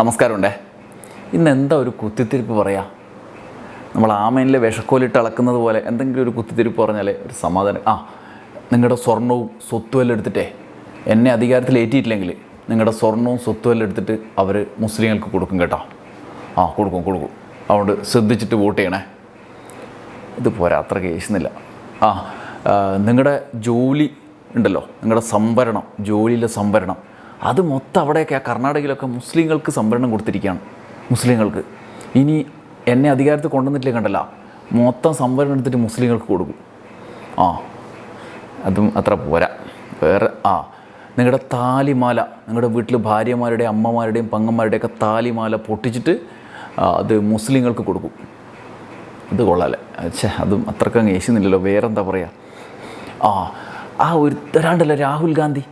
നമസ്കാരമുണ്ടേ. ഇന്ന് എന്താ ഒരു കുത്തിത്തിരിപ്പ് പറയാ? നമ്മൾ ആമേനിലെ വിഷക്കോലിട്ട് അളക്കുന്നത് പോലെ എന്തെങ്കിലും ഒരു കുത്തിത്തിരിപ്പ് പറഞ്ഞാലേ ഒരു സമാധാനം. ആ നിങ്ങളുടെ സ്വർണവും സ്വത്തും എല്ലാം എടുത്തിട്ടേ എന്നെ അധികാരത്തിൽ ഏറ്റിയിട്ടില്ലെങ്കിൽ നിങ്ങളുടെ സ്വർണവും സ്വത്തും എല്ലാം എടുത്തിട്ട് അവർ മുസ്ലിങ്ങൾക്ക് കൊടുക്കും കേട്ടോ. ആ കൊടുക്കും കൊടുക്കും. അതുകൊണ്ട് ശ്രദ്ധിച്ചിട്ട് വോട്ട് ചെയ്യണേ. ഇത് പോരാ അത്ര കേസുന്നില്ല ആ, നിങ്ങളുടെ ജോലി ഉണ്ടല്ലോ നിങ്ങളുടെ സംവരണം ജോലിയിലെ സംവരണം. അത് മൊത്തം അവിടെയൊക്കെ ആ കർണാടകയിലൊക്കെ മുസ്ലിങ്ങൾക്ക് സംവരണം കൊടുത്തിരിക്കുകയാണ് മുസ്ലിങ്ങൾക്ക്. ഇനി എന്നെ അധികാരത്തിൽ കൊണ്ടുവന്നിട്ടില്ല കണ്ടല്ല? മൊത്തം സംവരണം എടുത്തിട്ട് മുസ്ലിങ്ങൾക്ക് കൊടുക്കും. ആ അതും അത്ര പോരാ. വേറെ ആ നിങ്ങളുടെ താലിമാല നിങ്ങളുടെ വീട്ടിൽ ഭാര്യമാരുടെയും അമ്മമാരുടെയും പങ്ങന്മാരുടെയൊക്കെ താലിമാല പൊട്ടിച്ചിട്ട് അത് മുസ്ലിങ്ങൾക്ക് കൊടുക്കും. ഇത് കൊള്ളാല്ലേ? ഛേ അതും അത്രക്കങ്ങ് യേശുന്നില്ലല്ലോ വേറെന്താ പറയുക ആ ആ ഒരു ഒരാണ്ടല്ലോ രാഹുൽ ഗാന്ധി.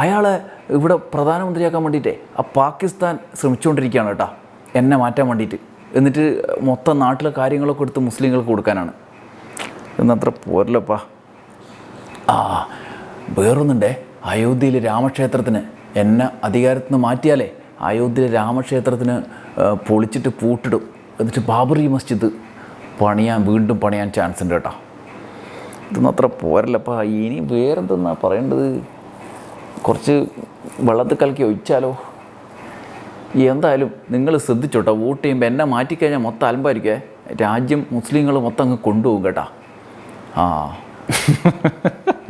അയാളെ ഇവിടെ പ്രധാനമന്ത്രിയാക്കാൻ വേണ്ടിയിട്ടേ ആ പാകിസ്ഥാൻ ശ്രമിച്ചുകൊണ്ടിരിക്കുകയാണ് കേട്ടോ. എന്നെ മാറ്റാൻ വേണ്ടിയിട്ട്. എന്നിട്ട് മൊത്തം നാട്ടിലെ കാര്യങ്ങളൊക്കെ എടുത്ത് മുസ്ലിങ്ങൾക്ക് കൊടുക്കാനാണ്. എന്നത്ര പോരല്ലപ്പാ. ആ വേറൊന്നുണ്ടേ. അയോധ്യയിലെ രാമക്ഷേത്രത്തിന് എന്നെ അധികാരത്തിൽ നിന്ന് മാറ്റിയാലേ അയോധ്യയിലെ രാമക്ഷേത്രത്തിന് പൊളിച്ചിട്ട് പൂട്ടിടും. എന്നിട്ട് ബാബറി മസ്ജിദ് പണിയാൻ വീണ്ടും പണിയാൻ ചാൻസ് ഉണ്ട് കേട്ടോ. ഇതൊന്നും അത്ര പോരല്ലപ്പാ. ഇനി വേറെന്തെന്നാ പറയേണ്ടത്? കുറച്ച് വെള്ളത്തിൽ കലക്കി ഒഴിച്ചാലോ? എന്തായാലും നിങ്ങൾ ശ്രദ്ധിച്ചോട്ടോ വോട്ട് ചെയ്യുമ്പോൾ എന്നെ മാറ്റിക്കഴിഞ്ഞാൽ മൊത്തം അലമ്പായിരിക്കേ? രാജ്യം മുസ്ലിങ്ങൾ മൊത്തം അങ്ങ് കൊണ്ടുപോകും കേട്ടാ. ആ.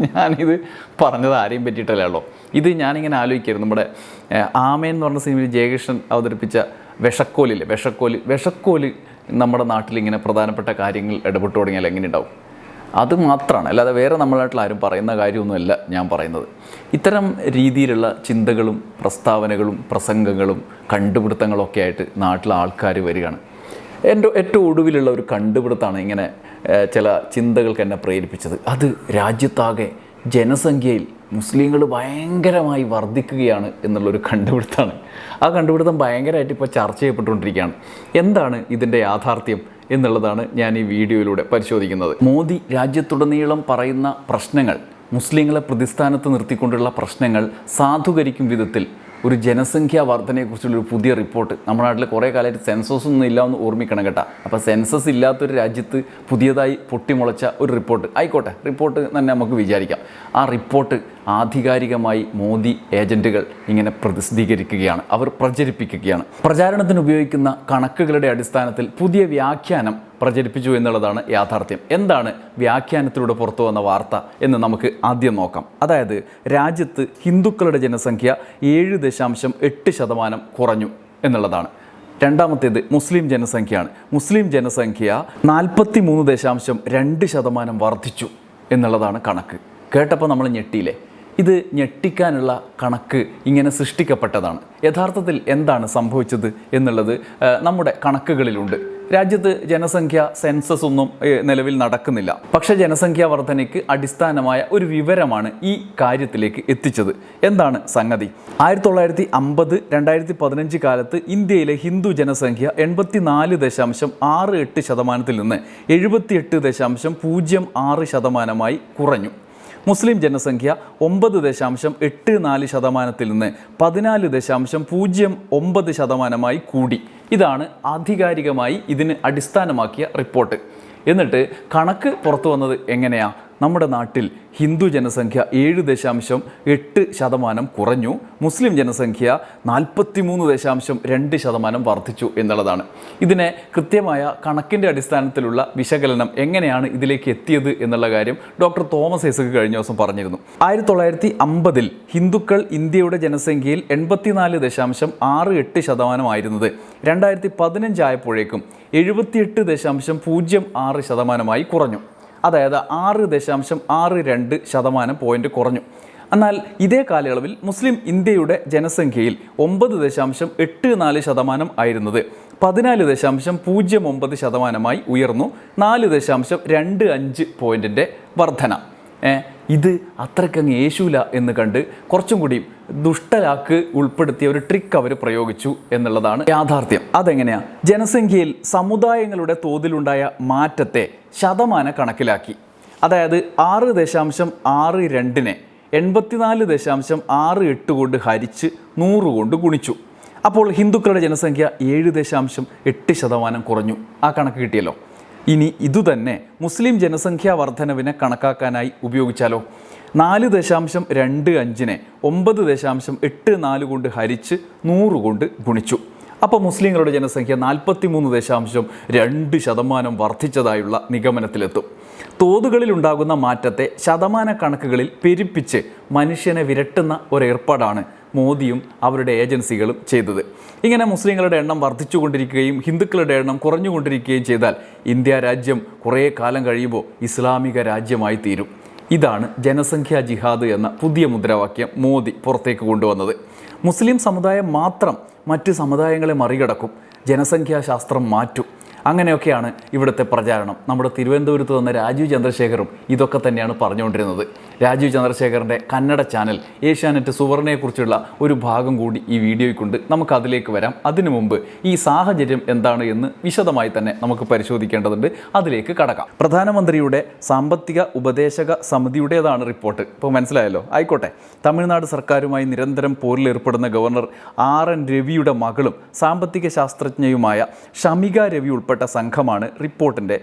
ഞാനിത് പറഞ്ഞത് ആരെയും പറ്റിയിട്ടല്ലോ ഇത് ഞാനിങ്ങനെ ആലോചിക്കായിരുന്നു നമ്മുടെ ആമേൻ എന്ന് പറഞ്ഞ സിനിമയിൽ ജയകൃഷ്ണൻ അവതരിപ്പിച്ച വിഷക്കോലില്ലേ? വിഷക്കോൽ വിഷക്കോൽ നമ്മുടെ നാട്ടിലിങ്ങനെ പ്രധാനപ്പെട്ട കാര്യങ്ങൾ ഇടപെട്ടു തുടങ്ങിയാൽ എങ്ങനെ ഉണ്ടാവും അത് മാത്രമാണ് അല്ലാതെ വേറെ നമ്മളായിട്ടുള്ള ആരും പറയുന്ന കാര്യമൊന്നുമല്ല ഞാൻ പറയുന്നത്. ഇത്തരം രീതിയിലുള്ള ചിന്തകളും പ്രസ്താവനകളും പ്രസംഗങ്ങളും കണ്ടുപിടുത്തങ്ങളൊക്കെ ആയിട്ട് നാട്ടിലെ ആൾക്കാർ വരികയാണ്. എന്റെ ഏറ്റവും ഒടുവിലുള്ള ഒരു കണ്ടുപിടുത്തമാണ് ഇങ്ങനെ ചില ചിന്തകൾക്ക് എന്നെ പ്രേരിപ്പിച്ചത്. അത് രാജ്യത്താകെ ജനസംഖ്യയിൽ മുസ്ലിങ്ങൾ ഭയങ്കരമായി വർദ്ധിക്കുകയാണ് എന്നുള്ളൊരു കണ്ടുപിടുത്തമാണ് ആ കണ്ടുപിടുത്തം ഭയങ്കരമായിട്ട് ഇപ്പോൾ ചർച്ച ചെയ്യപ്പെട്ടുകൊണ്ടിരിക്കുകയാണ്. എന്താണ് ഇതിന്റെ യാഥാർത്ഥ്യം? എന്നുള്ളതാണ് ഞാൻ ഈ വീഡിയോയിലൂടെ പരിശോധിക്കുന്നത്. മോദി രാജ്യത്തുടനീളം പറയുന്ന പ്രശ്നങ്ങൾ മുസ്ലിങ്ങളെ പ്രതിസ്ഥാനത്ത് നിർത്തിക്കൊണ്ടുള്ള പ്രശ്നങ്ങൾ സാധൂകരിക്കും വിധത്തിൽ ഒരു ജനസംഖ്യാ വർധനയെക്കുറിച്ചുള്ള ഒരു പുതിയ റിപ്പോർട്ട് നമ്മുടെ നാട്ടിൽ കുറേ കാലമായിട്ട് സെൻസസ് ഒന്നും ഇല്ല എന്ന് ഓർമ്മിക്കണം കേട്ടോ. അപ്പോൾ സെൻസസ് ഇല്ലാത്തൊരു രാജ്യത്ത് പുതിയതായി പൊട്ടിമുളച്ച ഒരു റിപ്പോർട്ട്. ആയിക്കോട്ടെ റിപ്പോർട്ട് തന്നെ നമുക്ക് വിചാരിക്കാം. ആ റിപ്പോർട്ട് ആധികാരികമായി മോദി ഏജന്റുകൾ ഇങ്ങനെ പ്രതിസിദ്ധീകരിക്കുകയാണ് അവർ പ്രചരിപ്പിക്കുകയാണ്. പ്രചാരണത്തിന് ഉപയോഗിക്കുന്ന കണക്കുകളുടെ അടിസ്ഥാനത്തിൽ പുതിയ വ്യാഖ്യാനം പ്രചരിപ്പിച്ചു എന്നുള്ളതാണ് യാഥാർത്ഥ്യം. എന്താണ് വ്യാഖ്യാനത്തിലൂടെ പുറത്തു വന്ന വാർത്ത എന്ന് നമുക്ക് ആദ്യം നോക്കാം. അതായത് രാജ്യത്ത് ഹിന്ദുക്കളുടെ ജനസംഖ്യ ഏഴ് ദശാംശം എട്ട് ശതമാനം കുറഞ്ഞു എന്നുള്ളതാണ്. രണ്ടാമത്തേത് മുസ്ലിം ജനസംഖ്യയാണ്. മുസ്ലിം ജനസംഖ്യ നാൽപ്പത്തി മൂന്ന് ദശാംശം രണ്ട് ശതമാനം വർദ്ധിച്ചു എന്നുള്ളതാണ് കണക്ക്. കേട്ടപ്പോൾ നമ്മൾ ഞെട്ടിയില്ലേ? ഇത് ഞെട്ടിക്കാനുള്ള കണക്ക് ഇങ്ങനെ സൃഷ്ടിക്കപ്പെട്ടതാണ്. യഥാർത്ഥത്തിൽ എന്താണ് സംഭവിച്ചത് എന്നുള്ളത് നമ്മുടെ കണക്കുകളിലുണ്ട്. രാജ്യത്ത് ജനസംഖ്യ സെൻസസ് ഒന്നും നിലവിൽ നടക്കുന്നില്ല. പക്ഷെ ജനസംഖ്യാ വർധനയ്ക്ക് അടിസ്ഥാനമായ ഒരു വിവരമാണ് ഈ കാര്യത്തിലേക്ക് എത്തിച്ചത്. എന്താണ് സംഗതി? ആയിരത്തി തൊള്ളായിരത്തി അമ്പത് രണ്ടായിരത്തി പതിനഞ്ച് കാലത്ത് ഇന്ത്യയിലെ ഹിന്ദു ജനസംഖ്യ എൺപത്തിനാല് ദശാംശം ആറ് എട്ട് ശതമാനത്തിൽ നിന്ന് എഴുപത്തിയെട്ട് ദശാംശം പൂജ്യം ആറ് ശതമാനമായി കുറഞ്ഞു. മുസ്ലിം ജനസംഖ്യ ഒമ്പത് ദശാംശം എട്ട് നാല് ശതമാനത്തിൽ നിന്ന് പതിനാല് ദശാംശം പൂജ്യം ഒമ്പത് ശതമാനമായി കൂടി. ഇതാണ് ആധികാരികമായി ഇതിന് അടിസ്ഥാനമാക്കിയ റിപ്പോർട്ട്. എന്നിട്ട് കണക്ക് പുറത്തു വന്നത് എങ്ങനെയാ? നമ്മുടെ നാട്ടിൽ ഹിന്ദു ജനസംഖ്യ ഏഴ് ദശാംശം എട്ട് ശതമാനം കുറഞ്ഞു. മുസ്ലിം ജനസംഖ്യ നാൽപ്പത്തി മൂന്ന് ദശാംശം രണ്ട് ശതമാനം വർദ്ധിച്ചു എന്നുള്ളതാണ്. ഇതിനെ കൃത്യമായ കണക്കിന്റെ അടിസ്ഥാനത്തിലുള്ള വിശകലനം എങ്ങനെയാണ് ഇതിലേക്ക് എത്തിയത് എന്നുള്ള കാര്യം ഡോക്ടർ തോമസ് ഐസക് കഴിഞ്ഞ ദിവസം പറഞ്ഞിരുന്നു. ആയിരത്തി തൊള്ളായിരത്തി അമ്പതിൽ ഹിന്ദുക്കൾ ഇന്ത്യയുടെ ജനസംഖ്യയിൽ എൺപത്തിനാല് ദശാംശം ആറ് എട്ട് ശതമാനമായിരുന്നത്. രണ്ടായിരത്തി പതിനഞ്ചായപ്പോഴേക്കും എഴുപത്തിയെട്ട് ദശാംശം പൂജ്യം ആറ് ശതമാനമായി കുറഞ്ഞു. അതായത് ആറ് ദശാംശം ആറ് രണ്ട് ശതമാനം പോയിന്റ് കുറഞ്ഞു. എന്നാൽ ഇതേ കാലയളവിൽ മുസ്ലിം ഇന്ത്യയുടെ ജനസംഖ്യയിൽ ഒമ്പത് ദശാംശം എട്ട് നാല് ശതമാനം ആയിരുന്നത്. പതിനാല് ദശാംശം പൂജ്യം ഒമ്പത് ശതമാനമായി ഉയർന്നു. നാല് ദശാംശം രണ്ട് അഞ്ച് പോയിന്റിന്റെ വർധന. ഇത് അത്രയ്ക്കങ്ങ് യേശൂല എന്ന് കണ്ട് കുറച്ചും കൂടി ദുഷ്ടലാക്ക് ഉൾപ്പെടുത്തിയ ഒരു ട്രിക്ക് അവർ പ്രയോഗിച്ചു എന്നുള്ളതാണ് യാഥാർത്ഥ്യം. അതെങ്ങനെയാ? ജനസംഖ്യയിൽ സമുദായങ്ങളുടെ തോതിലുണ്ടായ മാറ്റത്തെ ശതമാന കണക്കിലാക്കി. അതായത് ആറ് ദശാംശം ആറ് രണ്ടിനെ എൺപത്തിനാല് ദശാംശം ആറ് എട്ട് കൊണ്ട് ഹരിച്ച് നൂറ് കൊണ്ട് ഗുണിച്ചു. അപ്പോൾ ഹിന്ദുക്കളുടെ ജനസംഖ്യ ഏഴ് ദശാംശം എട്ട് ശതമാനം കുറഞ്ഞു. ആ കണക്ക് കിട്ടിയല്ലോ. ഇനി ഇതുതന്നെ മുസ്ലിം ജനസംഖ്യാ വർധനവിനെ കണക്കാക്കാനായി ഉപയോഗിച്ചാലോ? നാല് ദശാംശം രണ്ട് അഞ്ചിനെ ഒമ്പത് ദശാംശം എട്ട് നാല് കൊണ്ട് ഹരിച്ച് നൂറ് കൊണ്ട് ഗുണിച്ചു. അപ്പോൾ മുസ്ലിങ്ങളുടെ ജനസംഖ്യ നാൽപ്പത്തി മൂന്ന് ദശാംശം രണ്ട് ശതമാനം വർദ്ധിച്ചതായുള്ള നിഗമനത്തിലെത്തും. തോതുകളിലുണ്ടാകുന്ന മാറ്റത്തെ ശതമാന കണക്കുകളിൽ പെരുപ്പിച്ച് മനുഷ്യനെ വിരട്ടുന്ന ഒരേർപ്പാടാണ് മോദിയും അവരുടെ ഏജൻസികളും ചെയ്തത്. ഇങ്ങനെ മുസ്ലിങ്ങളുടെ എണ്ണം വർദ്ധിച്ചുകൊണ്ടിരിക്കുകയും ഹിന്ദുക്കളുടെ എണ്ണം കുറഞ്ഞുകൊണ്ടിരിക്കുകയും ചെയ്താൽ ഇന്ത്യ രാജ്യം കുറേ കാലം കഴിയുമ്പോൾ ഇസ്ലാമിക രാജ്യമായി തീരും. ഇതാണ് ജനസംഖ്യാ ജിഹാദ് എന്ന പുതിയ മുദ്രാവാക്യം മോദി പുറത്തേക്ക് കൊണ്ടുവന്നത്. മുസ്ലിം സമുദായം മാത്രം മറ്റ് സമുദായങ്ങളെ മറികടക്കും ജനസംഖ്യാശാസ്ത്രം മാറ്റും. അങ്ങനെയൊക്കെയാണ് ഇവിടുത്തെ പ്രചാരണം. നമ്മുടെ തിരുവനന്തപുരത്ത് വന്ന രാജീവ് ചന്ദ്രശേഖറും ഇതൊക്കെ തന്നെയാണ് പറഞ്ഞുകൊണ്ടിരുന്നത്. രാജീവ് ചന്ദ്രശേഖറിന്റെ കന്നഡ ചാനൽ ഏഷ്യാനെറ്റ് സുവർണയെക്കുറിച്ചുള്ള ഒരു ഭാഗം കൂടി ഈ വീഡിയോയ്ക്കുണ്ട്. നമുക്ക് അതിലേക്ക് വരാം. അതിനു മുമ്പ് ഈ സാഹചര്യം എന്താണ് എന്ന് വിശദമായി തന്നെ നമുക്ക് പരിശോധിക്കേണ്ടതുണ്ട്. അതിലേക്ക് കടക്കാം. പ്രധാനമന്ത്രിയുടെ സാമ്പത്തിക ഉപദേശക സമിതിയുടേതാണ് റിപ്പോർട്ട്. ഇപ്പോൾ മനസ്സിലായല്ലോ? ആയിക്കോട്ടെ. തമിഴ്നാട് സർക്കാരുമായി നിരന്തരം പോരിലേർപ്പെടുന്ന ഗവർണർ ആർ എൻ രവിയുടെ മകളും സാമ്പത്തിക ശാസ്ത്രജ്ഞയുമായ ഷമിക രവി ഉൾപ്പെട്ട സംഘമാണ് റിപ്പോർട്ടിന്റെ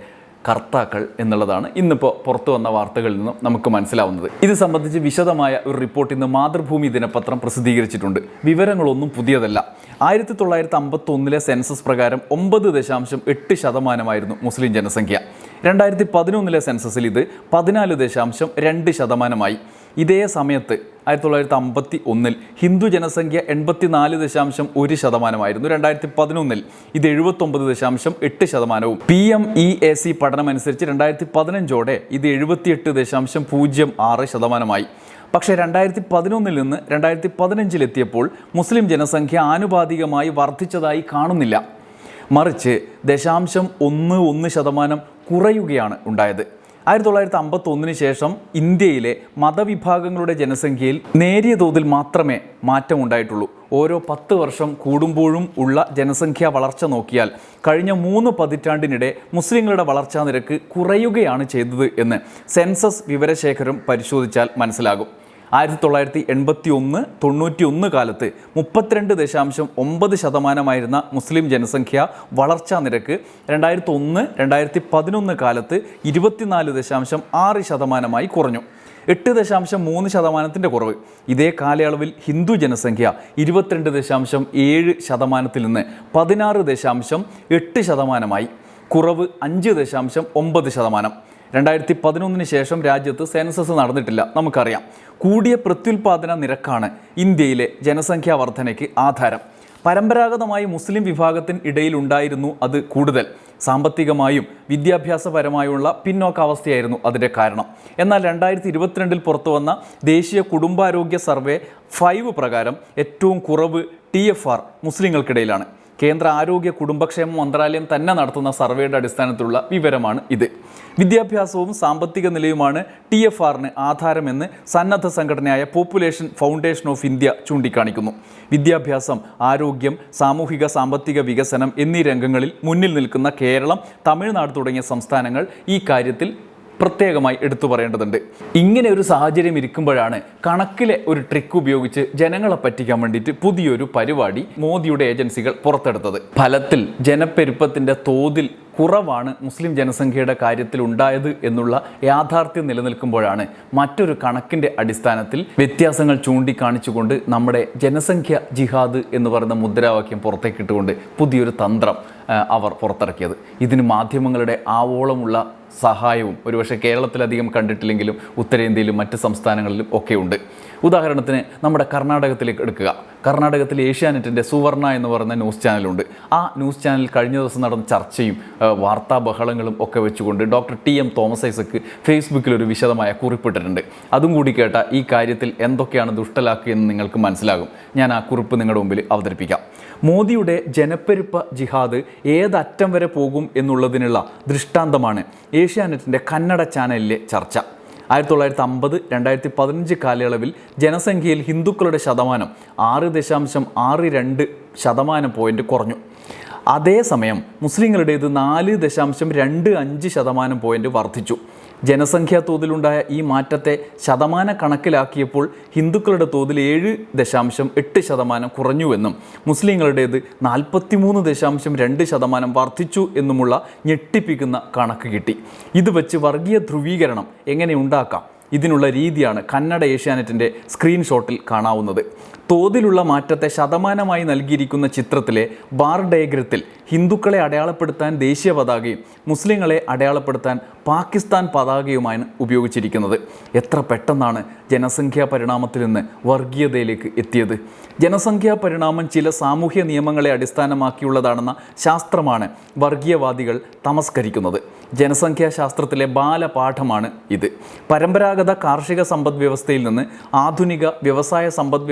കർത്താക്കൾ എന്നുള്ളതാണ് ഇന്നിപ്പോൾ പുറത്തു വന്ന വാർത്തകളിൽ നിന്നും നമുക്ക് മനസ്സിലാവുന്നത്. ഇത് സംബന്ധിച്ച് വിശദമായ ഒരു റിപ്പോർട്ട് ഇന്ന് മാതൃഭൂമി ദിനപത്രം പ്രസിദ്ധീകരിച്ചിട്ടുണ്ട്. വിവരങ്ങളൊന്നും പുതിയതല്ല. ആയിരത്തി തൊള്ളായിരത്തി അമ്പത്തി ഒന്നിലെ സെൻസസ് പ്രകാരം ഒമ്പത് ദശാംശം എട്ട് ശതമാനമായിരുന്നു മുസ്ലിം ജനസംഖ്യ. രണ്ടായിരത്തി പതിനൊന്നിലെ സെൻസസിൽ ഇത് പതിനാല് ദശാംശം രണ്ട് ശതമാനമായി. ഇതേ സമയത്ത് ആയിരത്തി തൊള്ളായിരത്തി അമ്പത്തി ഒന്നിൽ ഹിന്ദു ജനസംഖ്യ എൺപത്തിനാല് ദശാംശം ഒരു ശതമാനമായിരുന്നു. രണ്ടായിരത്തി പതിനൊന്നിൽ ഇത് എഴുപത്തൊമ്പത് ദശാംശം എട്ട് ശതമാനവും. P M E A C പഠനമനുസരിച്ച് രണ്ടായിരത്തി പതിനഞ്ചോടെ ഇത് എഴുപത്തിയെട്ട് ദശാംശം പൂജ്യം ആറ് ശതമാനമായി. പക്ഷേ രണ്ടായിരത്തി പതിനൊന്നിൽ നിന്ന് രണ്ടായിരത്തി പതിനഞ്ചിലെത്തിയപ്പോൾ മുസ്ലിം ജനസംഖ്യ ആനുപാതികമായി വർദ്ധിച്ചതായി കാണുന്നില്ല. മറിച്ച് ദശാംശം ഒന്ന് ഒന്ന് ശതമാനം കുറയുകയാണ് ഉണ്ടായത്. ആയിരത്തി തൊള്ളായിരത്തി അമ്പത്തി ഒന്നിന് ശേഷം ഇന്ത്യയിലെ മതവിഭാഗങ്ങളുടെ ജനസംഖ്യയിൽ നേരിയ തോതിൽ മാത്രമേ മാറ്റം ഉണ്ടായിട്ടുള്ളൂ ഓരോ പത്ത് വർഷം കൂടുമ്പോഴും ഉള്ള ജനസംഖ്യാ വളർച്ച നോക്കിയാൽ കഴിഞ്ഞ മൂന്ന് പതിറ്റാണ്ടിനിടെ മുസ്ലിങ്ങളുടെ വളർച്ചാ നിരക്ക് കുറയുകയാണ് ചെയ്തത് എന്ന് സെൻസസ് വിവരശേഖരം പരിശോധിച്ചാൽ മനസ്സിലാകും. ആയിരത്തി തൊള്ളായിരത്തി എൺപത്തി ഒന്ന് തൊണ്ണൂറ്റി ഒന്ന് കാലത്ത് മുപ്പത്തിരണ്ട് ദശാംശം ഒമ്പത് ശതമാനമായിരുന്ന മുസ്ലിം ജനസംഖ്യ വളർച്ചാ നിരക്ക് രണ്ടായിരത്തി ഒന്ന് രണ്ടായിരത്തി പതിനൊന്ന് കാലത്ത് ഇരുപത്തിനാല് ദശാംശം ആറ് ശതമാനമായി കുറഞ്ഞു. എട്ട് ദശാംശം മൂന്ന് ശതമാനത്തിന്റെ കുറവ്. ഇതേ കാലയളവിൽ ഹിന്ദു ജനസംഖ്യ ഇരുപത്തിരണ്ട് ദശാംശം ഏഴ് ശതമാനത്തിൽ നിന്ന് പതിനാറ് ദശാംശം എട്ട് ശതമാനമായി. കുറവ് അഞ്ച് ദശാംശം ഒമ്പത് ശതമാനം. രണ്ടായിരത്തി പതിനൊന്നിന് ശേഷം രാജ്യത്ത് സെൻസസ് നടന്നിട്ടില്ല. നമുക്കറിയാം. കൂടിയ പ്രത്യുൽപാദന നിരക്കാണ് ഇന്ത്യയിലെ ജനസംഖ്യാ വർധനയ്ക്ക് ആധാരം. പരമ്പരാഗതമായി മുസ്ലിം വിഭാഗത്തിന് ഇടയിൽ ഉണ്ടായിരുന്നു അത് കൂടുതൽ. സാമ്പത്തികമായും വിദ്യാഭ്യാസപരമായുള്ള പിന്നോക്കാവസ്ഥയായിരുന്നു അതിന്റെ കാരണം. എന്നാൽ രണ്ടായിരത്തി ഇരുപത്തിരണ്ടിൽ പുറത്തുവന്ന ദേശീയ കുടുംബാരോഗ്യ സർവേ ഫൈവ് പ്രകാരം ഏറ്റവും കുറവ് ടി എഫ് ആർ മുസ്ലിങ്ങൾക്കിടയിലാണ്. കേന്ദ്ര ആരോഗ്യ കുടുംബക്ഷേമ മന്ത്രാലയം തന്നെ നടത്തുന്ന സർവേയുടെ അടിസ്ഥാനത്തിലുള്ള വിവരമാണ് ഇത്. വിദ്യാഭ്യാസവും സാമ്പത്തിക നിലയുമാണ് ടി എഫ് ആറിന് ആധാരമെന്ന് സന്നദ്ധ സംഘടനയായ പോപ്പുലേഷൻ ഫൗണ്ടേഷൻ ഓഫ് ഇന്ത്യ ചൂണ്ടിക്കാണിക്കുന്നു. വിദ്യാഭ്യാസം ആരോഗ്യം സാമൂഹിക സാമ്പത്തിക വികസനം എന്നീ രംഗങ്ങളിൽ മുന്നിൽ നിൽക്കുന്ന കേരളം തമിഴ്നാട് തുടങ്ങിയ സംസ്ഥാനങ്ങൾ ഈ കാര്യത്തിൽ പ്രത്യേകമായി എടുത്തു പറയേണ്ടതുണ്ട്. ഇങ്ങനെ ഒരു സാഹചര്യം ഇരിക്കുമ്പോഴാണ് കണക്കിലെ ഒരു ട്രിക്ക് ഉപയോഗിച്ച് ജനങ്ങളെ പറ്റിക്കാൻ വേണ്ടിയിട്ട് പുതിയൊരു പരിപാടി മോദിയുടെ ഏജൻസികൾ പുറത്തെടുത്തത്. ഫലത്തിൽ ജനപ്പെരുപ്പത്തിന്റെ തോതിൽ കുറവാണ് മുസ്ലിം ജനസംഖ്യയുടെ കാര്യത്തിൽ ഉണ്ടായത് എന്നുള്ള യാഥാർത്ഥ്യം നിലനിൽക്കുമ്പോഴാണ് മറ്റൊരു കണക്കിന്റെ അടിസ്ഥാനത്തിൽ വ്യത്യാസങ്ങൾ ചൂണ്ടിക്കാണിച്ചുകൊണ്ട് നമ്മുടെ ജനസംഖ്യ ജിഹാദ് എന്ന് പറയുന്ന മുദ്രാവാക്യം പുറത്തേക്കിട്ടുകൊണ്ട് പുതിയൊരു തന്ത്രം അവർ പുറത്തിറക്കിയത്. ഇതിന് മാധ്യമങ്ങളുടെ ആവോളമുള്ള സഹായവും ഒരുപക്ഷെ കേരളത്തിലധികം കണ്ടിട്ടില്ലെങ്കിലും ഉത്തരേന്ത്യയിലും മറ്റ് സംസ്ഥാനങ്ങളിലും ഒക്കെ ഉണ്ട് ഉദാഹരണത്തിന് നമ്മുടെ കർണാടകത്തിലേക്ക് എടുക്കുക. കർണാടകത്തിലെ ഏഷ്യാനെറ്റിന്റെ സുവർണ എന്ന് പറയുന്ന ന്യൂസ് ചാനലുണ്ട്. ആ ന്യൂസ് ചാനൽ കഴിഞ്ഞ ദിവസം നടന്ന ചർച്ചയും വാർത്താ ബഹളങ്ങളും ഒക്കെ വെച്ചുകൊണ്ട് doctor T M Thomas Isaac ഫേസ്ബുക്കിൽ ഒരു വിശദമായ കുറിപ്പിട്ടിട്ടുണ്ട്. അതും കൂടി കേട്ട ഈ കാര്യത്തിൽ എന്തൊക്കെയാണ് ദുഷ്ടലാക്കുക എന്ന് നിങ്ങൾക്ക് മനസ്സിലാകും. ഞാൻ ആ കുറിപ്പ് നിങ്ങളുടെ മുമ്പിൽ അവതരിപ്പിക്കാം. മോദിയുടെ ജനപ്പെരുപ്പ ജിഹാദ് ഏതറ്റം വരെ പോകും എന്നുള്ളതിനുള്ള ദൃഷ്ടാന്തമാണ് ഏഷ്യാനെറ്റിന്റെ കന്നഡ ചാനലിലെ ചർച്ച. ആയിരത്തി തൊള്ളായിരത്തി അമ്പത് രണ്ടായിരത്തി പതിനഞ്ച് കാലയളവിൽ ജനസംഖ്യയിൽ ഹിന്ദുക്കളുടെ ശതമാനം ആറ് ദശാംശം ആറ് രണ്ട് ശതമാനം പോയിന്റ് കുറഞ്ഞു. അതേസമയം മുസ്ലിങ്ങളുടേത് നാല് ദശാംശം രണ്ട് അഞ്ച് ശതമാനം പോയിന്റ് വർദ്ധിച്ചു. ജനസംഖ്യാ തോതിലുണ്ടായ ഈ മാറ്റത്തെ ശതമാന കണക്കിലാക്കിയപ്പോൾ ഹിന്ദുക്കളുടെ തോതിൽ ഏഴ് ദശാംശം എട്ട് ശതമാനം കുറഞ്ഞുവെന്നും മുസ്ലിങ്ങളുടേത് നാൽപ്പത്തിമൂന്ന് ദശാംശം രണ്ട് ശതമാനം വർദ്ധിച്ചു എന്നുമുള്ള ഞെട്ടിപ്പിക്കുന്ന കണക്ക് കിട്ടി. ഇത് വെച്ച് വർഗീയ ധ്രുവീകരണം എങ്ങനെ ഉണ്ടാക്കാം? ഇതിനുള്ള രീതിയാണ് കന്നഡ ഏഷ്യാനെറ്റിന്റെ സ്ക്രീൻഷോട്ടിൽ കാണാവുന്നത്. തോതിലുള്ള മാറ്റത്തെ ശതമാനമായി നൽകിയിരിക്കുന്ന ചിത്രത്തിലെ ബാർ ഡയഗ്രത്തിൽ ഹിന്ദുക്കളെ അടയാളപ്പെടുത്താൻ ദേശീയ പതാകയും മുസ്ലിങ്ങളെ അടയാളപ്പെടുത്താൻ പാകിസ്ഥാൻ പതാകയുമാണ് ഉപയോഗിച്ചിരിക്കുന്നത്. എത്ര പെട്ടെന്നാണ് ജനസംഖ്യാ പരിണാമത്തിൽ നിന്ന് വർഗീയതയിലേക്ക് എത്തിയത്? ജനസംഖ്യാ പരിണാമം ചില സാമൂഹ്യ നിയമങ്ങളെ അടിസ്ഥാനമാക്കിയുള്ളതാണെന്ന ശാസ്ത്രമാണ് വർഗീയവാദികൾ തമസ്കരിക്കുന്നത്. ജനസംഖ്യാശാസ്ത്രത്തിലെ ബാലപാഠമാണ് ഇത്. പരമ്പരാഗത കാർഷിക സമ്പദ് വ്യവസ്ഥയിൽ നിന്ന് ആധുനിക വ്യവസായ സമ്പദ്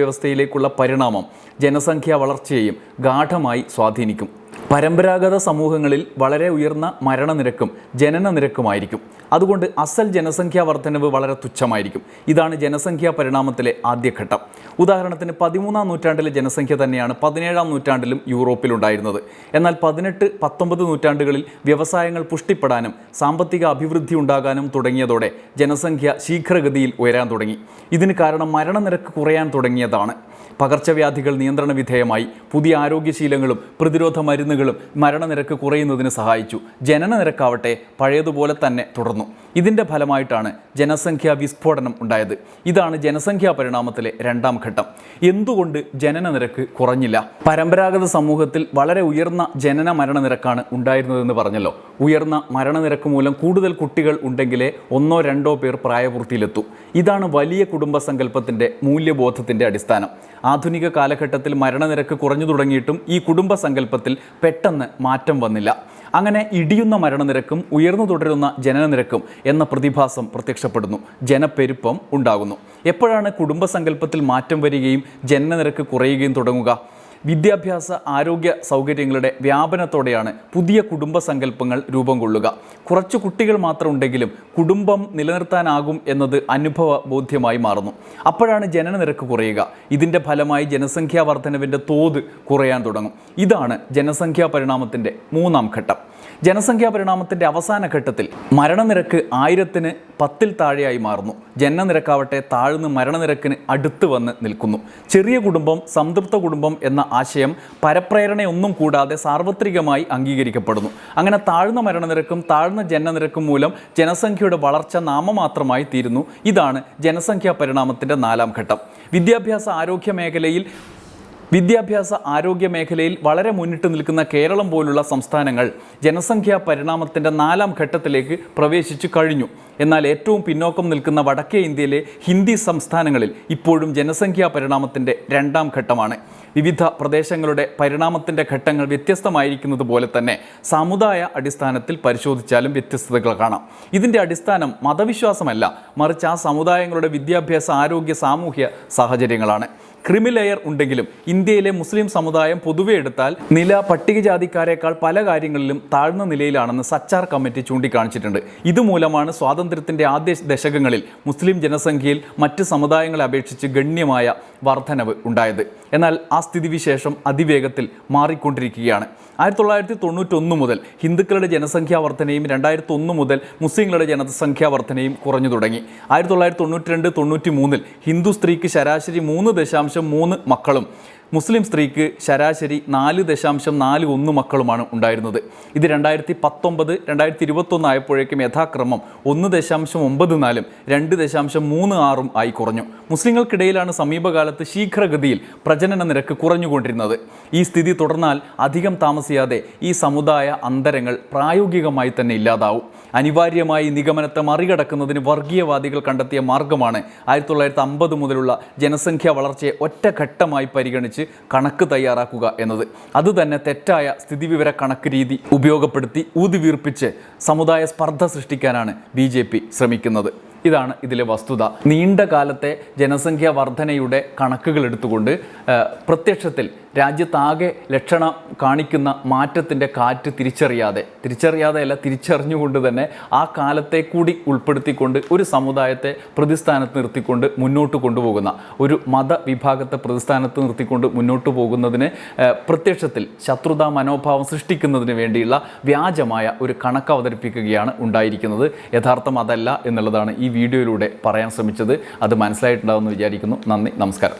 വ്യവസ്ഥയിലേക്കുള്ള പരിണാമം ജനസംഖ്യാ വളർച്ചയെയും ഗാഠമായി സ്വാധീനിക്കും. പരമ്പരാഗത സമൂഹങ്ങളിൽ വളരെ ഉയർന്ന മരണനിരക്കും ജനന നിരക്കുമായിരിക്കും അതുകൊണ്ട് അസൽ ജനസംഖ്യാ വർധനവ് വളരെ തുച്ഛമായിരിക്കും. ഇതാണ് ജനസംഖ്യാ പരിണാമത്തിലെ ആദ്യഘട്ടം. ഉദാഹരണത്തിന് പതിമൂന്നാം നൂറ്റാണ്ടിലെ ജനസംഖ്യ തന്നെയാണ് പതിനേഴാം നൂറ്റാണ്ടിലും യൂറോപ്പിലുണ്ടായിരുന്നത്. എന്നാൽ പതിനെട്ട് പത്തൊമ്പത് നൂറ്റാണ്ടുകളിൽ വ്യവസായങ്ങൾ പുഷ്ടിപ്പെടാനും സാമ്പത്തിക അഭിവൃദ്ധി ഉണ്ടാകാനും തുടങ്ങിയതോടെ ജനസംഖ്യ ശീഘ്രഗതിയിൽ ഉയരാൻ തുടങ്ങി. ഇതിന് കാരണം മരണനിരക്ക് കുറയാൻ തുടങ്ങിയതാണ്. പകർച്ചവ്യാധികൾ നിയന്ത്രണ വിധേയമായി പുതിയ ആരോഗ്യശീലങ്ങളും പ്രതിരോധ മരുന്നുകളും മരണനിരക്ക് കുറയുന്നതിന് സഹായിച്ചു. ജനന നിരക്കാവട്ടെ പഴയതുപോലെ തന്നെ തുടർന്നു. ഇതിന്റെ ഫലമായിട്ടാണ് ജനസംഖ്യാ വിസ്ഫോടനം ഉണ്ടായത്. ഇതാണ് ജനസംഖ്യാ പരിണാമത്തിലെ രണ്ടാം ഘട്ടം. എന്തുകൊണ്ട് ജനന നിരക്ക് കുറഞ്ഞില്ല? പരമ്പരാഗത സമൂഹത്തിൽ വളരെ ഉയർന്ന ജനന മരണ നിരക്കാണ് ഉണ്ടായിരുന്നതെന്ന് പറഞ്ഞല്ലോ. ഉയർന്ന മരണനിരക്ക് മൂലം കൂടുതൽ കുട്ടികൾ ഉണ്ടെങ്കിലേ ഒന്നോ രണ്ടോ പേർ പ്രായപൂർത്തിയിലെത്തൂ. ഇതാണ് വലിയ കുടുംബ സങ്കല്പത്തിന്റെ മൂല്യബോധത്തിന്റെ അടിസ്ഥാനം. ആധുനിക കാലഘട്ടത്തിൽ മരണനിരക്ക് കുറഞ്ഞു തുടങ്ങിയിട്ടും ഈ കുടുംബസങ്കല്പത്തിൽ പെട്ടെന്ന് മാറ്റം വന്നില്ല. അങ്ങനെ ഇടിയുന്ന മരണനിരക്കും ഉയർന്നു തുടരുന്ന ജനനനിരക്കും എന്ന പ്രതിഭാസം പ്രത്യക്ഷപ്പെടുന്നു. ജനപ്പെരുപ്പം ഉണ്ടാകുന്നു. എപ്പോഴാണ് കുടുംബസങ്കല്പത്തിൽ മാറ്റം വരികയും ജനനനിരക്ക് കുറയുകയും തുടങ്ങുക? വിദ്യാഭ്യാസ ആരോഗ്യ സൗകര്യങ്ങളുടെ വ്യാപനത്തോടെയാണ് പുതിയ കുടുംബ സങ്കല്പങ്ങൾ രൂപം കൊള്ളുക. കുറച്ച് കുട്ടികൾ മാത്രം ഉണ്ടെങ്കിലും കുടുംബം നിലനിർത്താനാകും എന്നത് അനുഭവ ബോധ്യമായി മാറുന്നു. അപ്പോഴാണ് ജനനനിരക്ക് കുറയുക. ഇതിന്റെ ഫലമായി ജനസംഖ്യാ വർധനവിന്റെ തോത് കുറയാൻ തുടങ്ങും. ഇതാണ് ജനസംഖ്യാ പരിണാമത്തിന്റെ മൂന്നാം ഘട്ടം. ജനസംഖ്യാ പരിണാമത്തിന്റെ അവസാന ഘട്ടത്തിൽ മരണനിരക്ക് ആയിരത്തിന് പത്തിൽ താഴെയായി മാറുന്നു. ജനനനിരക്കാവട്ടെ താഴ്ന്ന് മരണനിരക്കിന് അടുത്ത് വന്ന് നിൽക്കുന്നു. ചെറിയ കുടുംബം സംതൃപ്ത കുടുംബം എന്ന ആശയം പരപ്രേരണയൊന്നും കൂടാതെ സാർവത്രികമായി അംഗീകരിക്കപ്പെടുന്നു. അങ്ങനെ താഴ്ന്ന മരണനിരക്കും താഴ്ന്ന ജനനനിരക്കും മൂലം ജനസംഖ്യയുടെ വളർച്ച നാമമാത്രമായി തീരുന്നു. ഇതാണ് ജനസംഖ്യാ പരിണാമത്തിന്റെ നാലാം ഘട്ടം. വിദ്യാഭ്യാസ ആരോഗ്യ മേഖലയിൽ വിദ്യാഭ്യാസ ആരോഗ്യ മേഖലയിൽ വളരെ മുന്നിട്ട് നിൽക്കുന്ന കേരളം പോലുള്ള സംസ്ഥാനങ്ങൾ ജനസംഖ്യാ പരിണാമത്തിന്റെ നാലാം ഘട്ടത്തിലേക്ക് പ്രവേശിച്ചു കഴിഞ്ഞു. എന്നാൽ ഏറ്റവും പിന്നോക്കം നിൽക്കുന്ന വടക്കേ ഇന്ത്യയിലെ ഹിന്ദി സംസ്ഥാനങ്ങളിൽ ഇപ്പോഴും ജനസംഖ്യാ പരിണാമത്തിന്റെ രണ്ടാം ഘട്ടമാണ്. വിവിധ പ്രദേശങ്ങളുടെ പരിണാമത്തിന്റെ ഘട്ടങ്ങൾ വ്യത്യസ്തമായിരിക്കുന്നത് പോലെ തന്നെ സമുദായ അടിസ്ഥാനത്തിൽ പരിശോധിച്ചാലും വ്യത്യസ്തതകൾ കാണാം. ഇതിന്റെ അടിസ്ഥാനം മതവിശ്വാസമല്ല മറിച്ച് ആ സമുദായങ്ങളുടെ വിദ്യാഭ്യാസ ആരോഗ്യ സാമൂഹ്യ സാഹചര്യങ്ങളാണ്. ക്രിമിലെയർ ഉണ്ടെങ്കിലും ഇന്ത്യയിലെ മുസ്ലിം സമുദായം പൊതുവെ എടുത്താൽ നില പട്ടികജാതിക്കാരേക്കാൾ പല കാര്യങ്ങളിലും താഴ്ന്ന നിലയിലാണെന്ന് സച്ചാർ കമ്മിറ്റി ചൂണ്ടിക്കാണിച്ചിട്ടുണ്ട്. ഇതുമൂലമാണ് സ്വാതന്ത്ര്യത്തിന്റെ ആദ്യ ദശകങ്ങളിൽ മുസ്ലിം ജനസംഖ്യയിൽ മറ്റ് സമുദായങ്ങളെ അപേക്ഷിച്ച് ഗണ്യമായ വർധനവ് ഉണ്ടായത്. എന്നാൽ ആ സ്ഥിതിവിശേഷം അതിവേഗത്തിൽ മാറിക്കൊണ്ടിരിക്കുകയാണ്. ആയിരത്തി തൊള്ളായിരത്തി തൊണ്ണൂറ്റൊന്ന് മുതൽ ഹിന്ദുക്കളുടെ ജനസംഖ്യാ വർധനയും രണ്ടായിരത്തി ഒന്ന് മുതൽ മുസ്ലിങ്ങളുടെ ജനസംഖ്യാ വർധനയും കുറഞ്ഞു തുടങ്ങി. ആയിരത്തി തൊള്ളായിരത്തി തൊണ്ണൂറ്റി രണ്ട് തൊണ്ണൂറ്റി മൂന്നിൽ ഹിന്ദു സ്ത്രീക്ക് ശരാശരി മൂന്ന് ദശാംശം മൂന്ന് മക്കളും മുസ്ലിം സ്ത്രീക്ക് ശരാശരി നാല് ദശാംശം നാല് ഒന്ന് മക്കളുമാണ് ഉണ്ടായിരുന്നത്. ഇത് രണ്ടായിരത്തി പത്തൊമ്പത് രണ്ടായിരത്തി ഇരുപത്തൊന്ന് ആയപ്പോഴേക്കും യഥാക്രമം ഒന്ന് ദശാംശം ഒമ്പത് നാലും രണ്ട് ദശാംശം മൂന്ന് ആറും ആയി കുറഞ്ഞു. മുസ്ലിങ്ങൾക്കിടയിലാണ് സമീപകാലത്ത് ശീഘ്രഗതിയിൽ പ്രജനന നിരക്ക് കുറഞ്ഞുകൊണ്ടിരുന്നത്. ഈ സ്ഥിതി തുടർന്നാൽ അധികം താമസിയാതെ ഈ സമുദായ അന്തരങ്ങൾ പ്രായോഗികമായി തന്നെ ഇല്ലാതാവും. അനിവാര്യമായി നിഗമനത്തെ മറികടക്കുന്നതിന് വർഗീയവാദികൾ കണ്ടെത്തിയ മാർഗമാണ് ആയിരത്തി തൊള്ളായിരത്തി അമ്പത് മുതലുള്ള ജനസംഖ്യാ വളർച്ചയെ ഒറ്റഘട്ടമായി പരിഗണിച്ച് കണക്ക് തയ്യാറാക്കുക എന്നത്. അതുതന്നെ തെറ്റായ സ്ഥിതിവിവര കണക്ക് രീതി ഉപയോഗപ്പെടുത്തി ഊതിവീർപ്പിച്ച് സമുദായ സ്പർദ്ധ സൃഷ്ടിക്കാനാണ് ബി ശ്രമിക്കുന്നത്. ഇതാണ് ഇതിലെ വസ്തുത. നീണ്ട കാലത്തെ ജനസംഖ്യാ വർധനയുടെ കണക്കുകൾ എടുത്തുകൊണ്ട് പ്രത്യക്ഷത്തിൽ രാജ്യത്താകെ ലക്ഷണം കാണിക്കുന്ന മാറ്റത്തിന്റെ കാറ്റ് തിരിച്ചറിയാതെ തിരിച്ചറിയാതെ അല്ല തിരിച്ചറിഞ്ഞുകൊണ്ട് തന്നെ ആ കാലത്തെ കൂടി ഉൾപ്പെടുത്തിക്കൊണ്ട് ഒരു സമുദായത്തെ പ്രതിസ്ഥാനത്ത് നിർത്തിക്കൊണ്ട് മുന്നോട്ട് കൊണ്ടുപോകുന്ന ഒരു മതവിഭാഗത്തെ പ്രതിസ്ഥാനത്ത് നിർത്തിക്കൊണ്ട് മുന്നോട്ട് പോകുന്നതിന് പ്രത്യക്ഷത്തിൽ ശത്രുതാ മനോഭാവം സൃഷ്ടിക്കുന്നതിന് വേണ്ടിയുള്ള വ്യാജമായ ഒരു കണക്ക് അവതരിപ്പിക്കുകയാണ് ഉണ്ടായിരിക്കുന്നത്. യഥാർത്ഥം അതല്ല എന്നുള്ളതാണ് ഈ വീഡിയോയിലൂടെ പറയാൻ ശ്രമിച്ചത്. അത് മനസ്സിലായിട്ടുണ്ടാവുമെന്ന് വിചാരിക്കുന്നു. നന്ദി. നമസ്കാരം.